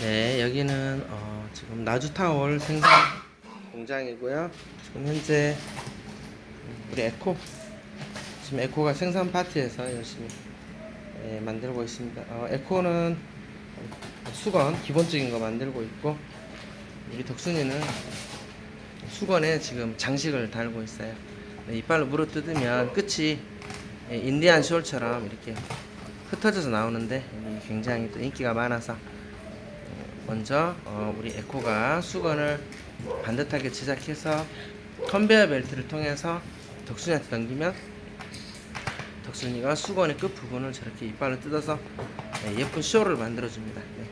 네, 여기는 어, 지금 나주타월 생산 공장이고요. 지금 현재 우리 에코 지금 에코가 생산 파트에서 열심히 예, 만들고 있습니다. 어, 에코는 수건 기본적인 거 만들고 있고 우리 덕순이는 수건에 지금 장식을 달고 있어요. 네, 이빨로 물어 뜯으면 끝이 예, 인디안 숄처럼 이렇게 흩어져서 나오는데 이 굉장히 또 인기가 많아서 먼저 어, 우리 에코가 수건을 반듯하게 제작해서 컨베어 벨트를 통해서 덕순이한테 넘기면 덕순이가 수건의 끝 부분을 저렇게 이빨로 뜯어서 네, 예쁜 쇼를 만들어 줍니다. 네,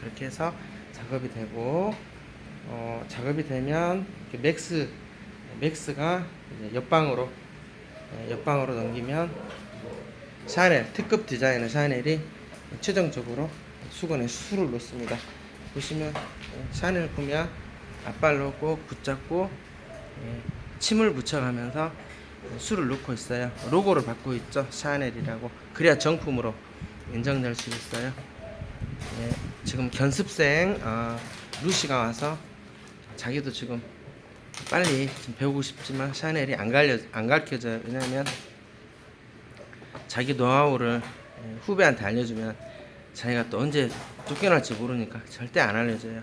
그렇게 해서 작업이 되고 어, 작업이 되면 맥스 맥스가 이제 옆방으로 네, 옆방으로 넘기면 샤넬 특급 디자인의 샤넬이 최종적으로 수건에 수를 놓습니다. 보시면 어, 샤넬 보면 앞발로 꼭 붙잡고 예, 침을 붙여가면서 수를 놓고 있어요. 로고를 받고 있죠. 샤넬이라고. 그래야 정품으로 인정될 수 있어요. 예, 지금 견습생 어, 루시가 와서 자기도 지금 빨리 좀 배우고 싶지만 샤넬이 안 갈려 안 가르쳐져요. 왜냐면 자기 노하우를 예, 후배한테 알려주면 자기가 또 언제 쫓겨날지 모르니까 절대 안 알려줘요.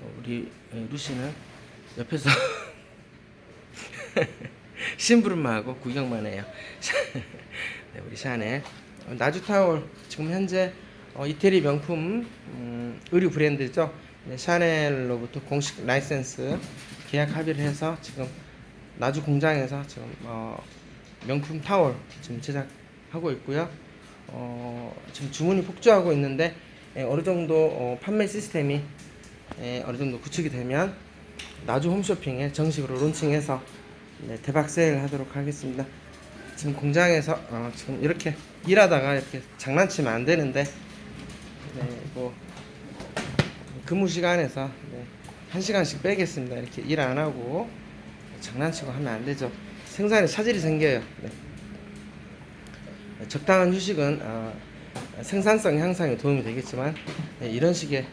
어, 우리 예, 루시는 옆에서 심부름만 하고 구경만 해요. 네, 우리 샤넬 어, 나주 타올 지금 현재 어, 이태리 명품 음, 의류 브랜드죠. 네, 샤넬로부터 공식 라이센스 계약 합의를 해서 지금 나주 공장에서 지금 어, 명품 타월 지금 제작하고 있고요. 어, 지금 주문이 폭주하고 있는데 예, 어느 정도 어, 판매 시스템이 예, 어느 정도 구축이 되면 나주 홈쇼핑에 정식으로 론칭해서 네, 대박 세일 하도록 하겠습니다. 지금 공장에서 어, 지금 이렇게 일하다가 이렇게 장난치면 안 되는데 네, 뭐 근무 시간에서 네, 한 시간씩 빼겠습니다. 이렇게 일 안 하고 장난치고 하면 안 되죠. 생산에 차질이 생겨요. 네. 적당한 휴식은 어, 생산성 향상에 도움이 되겠지만 네, 이런 식의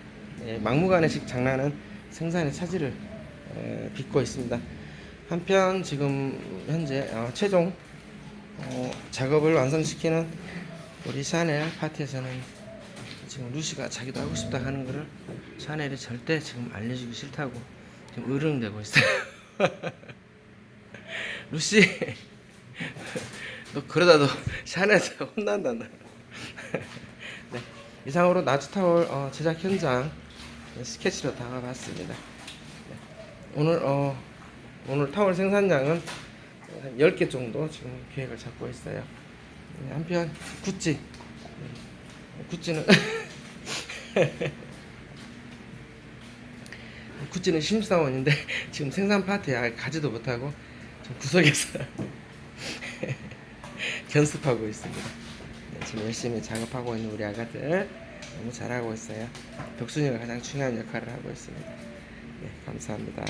예, 막무가내식 장난은 생산에 차질을 에, 빚고 있습니다. 한편 지금 현재 어, 최종 어, 작업을 완성시키는 우리 샤넬 파티에서는 지금 루시가 자기도 하고 싶다 하는 거를 샤넬이 절대 지금 알려주기 싫다고 지금 으릉대고 있어요. 루시, 너 그러다 너 샤넬에서 혼난다 너. 네, 이상으로 나주타월 어, 제작 현장 스케치로 담아봤습니다. 네, 오늘 어, 오늘 타월 생산량은 한 10개 정도 지금 계획을 잡고 있어요. 네, 한편 구찌 네, 구찌는 구찌는 심사원인데 지금 생산 파트에 가지도 못하고 좀 구석에서 견습하고 있습니다. 네, 지금 열심히 작업하고 있는 우리 아가들 너무 잘하고 있어요. 덕순이가 가장 중요한 역할을 하고 있습니다. 네, 감사합니다.